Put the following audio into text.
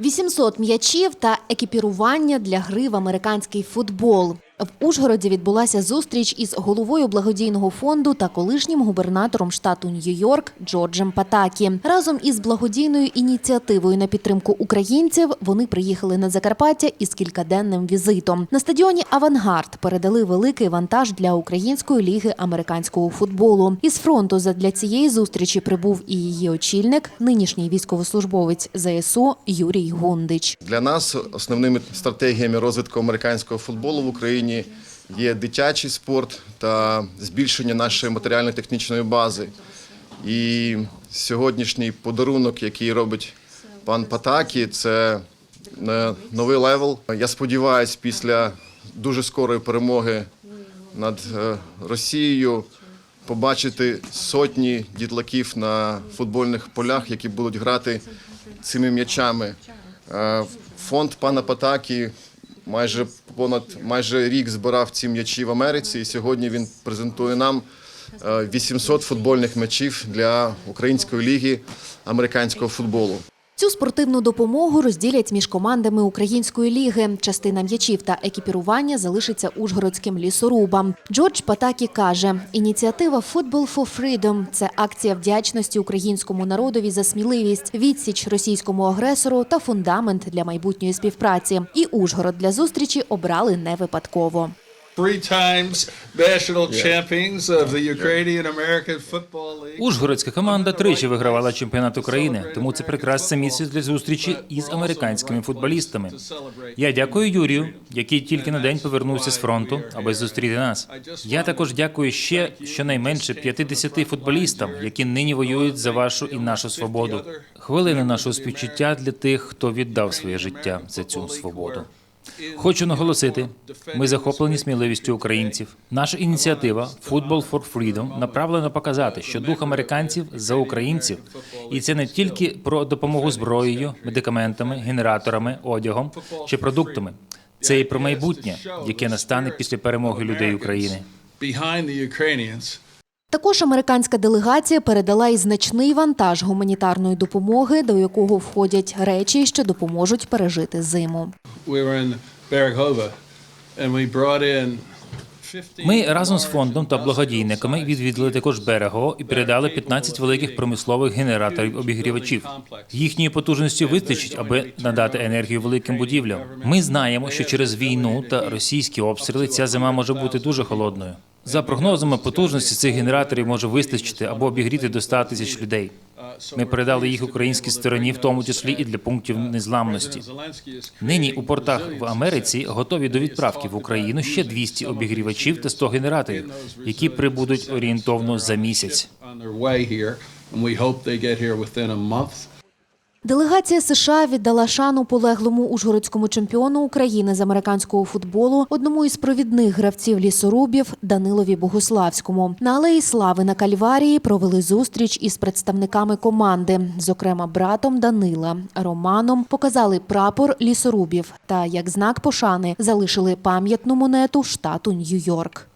800 м'ячів та екіпірування для гри в американський футбол. В Ужгороді відбулася зустріч із головою благодійного фонду та колишнім губернатором штату Нью-Йорк Джорджем Патакі. Разом із благодійною ініціативою на підтримку українців вони приїхали на Закарпаття із кількаденним візитом. На стадіоні Авангард передали великий вантаж для української ліги американського футболу. Із фронту задля цієї зустрічі прибув і її очільник, нинішній військовослужбовець ЗСУ Юрій Гундич. Для нас основними стратегіями розвитку американського футболу в Україні є дитячий спорт та збільшення нашої матеріально-технічної бази. І сьогоднішній подарунок, який робить пан Патакі, це е, новий левел. Я сподіваюся, після дуже скорої перемоги над е, Росією побачити сотні дітлаків на футбольних полях, які будуть грати цими м'ячами. Е, Фонд пана Патакі майже понад майже рік збирав ці м'ячі в Америці, і сьогодні він презентує нам е, 800 футбольних м'ячів для української ліги американського футболу. Цю спортивну допомогу розділять між командами української ліги. Частина м'ячів та екіпірування залишиться ужгородським лісорубам. Джордж Патакі каже: ініціатива Football for Freedom – це акція вдячності українському народові за сміливість, відсіч російському агресору та фундамент для майбутньої співпраці. І Ужгород для зустрічі обрали не випадково. Three times national champions of the Ukrainian American Football League. Ужгородська команда тричі вигравала чемпіонат України, тому це прекрасне місце для зустрічі із американськими футболістами. Я дякую Юрію, який тільки на день повернувся з фронту, аби зустріти нас. Я також дякую ще щонайменше 50 футболістам, які нині воюють за вашу і нашу свободу. Хвилина нашого співчуття для тих, хто віддав своє життя за цю свободу. Хочу наголосити, ми захоплені сміливістю українців. Наша ініціатива Football for Freedom направлена показати, що дух американців за українців, і це не тільки про допомогу зброєю, медикаментами, генераторами, одягом чи продуктами. Це і про майбутнє, яке настане після перемоги людей України. Також американська делегація передала і значний вантаж гуманітарної допомоги, до якого входять речі, що допоможуть пережити зиму. We were in Berghova and we brought in 15 Ми разом з фондом та благодійниками відвідали також берего і передали 15 великих промислових генераторів обігрівачів. Їхньої потужності вистачить, аби надати енергію великим будівлям. Ми знаємо, що через війну та російські обстріли ця зима може бути дуже холодною. За прогнозами, потужності цих генераторів може вистачити або обігріти до 100 тисяч людей. Ми передали їх українській стороні, в тому числі і для пунктів незламності. Нині у портах в Америці готові до відправки в Україну ще 200 обігрівачів та 100 генераторів, які прибудуть орієнтовно за місяць. Делегація США віддала шану полеглому ужгородському чемпіону України з американського футболу, одному із провідних гравців лісорубів Данилові Богославському. На алеї Слави на Кальварії провели зустріч із представниками команди, зокрема братом Данила Романом, показали прапор лісорубів та як знак пошани залишили пам'ятну монету штату Нью-Йорк.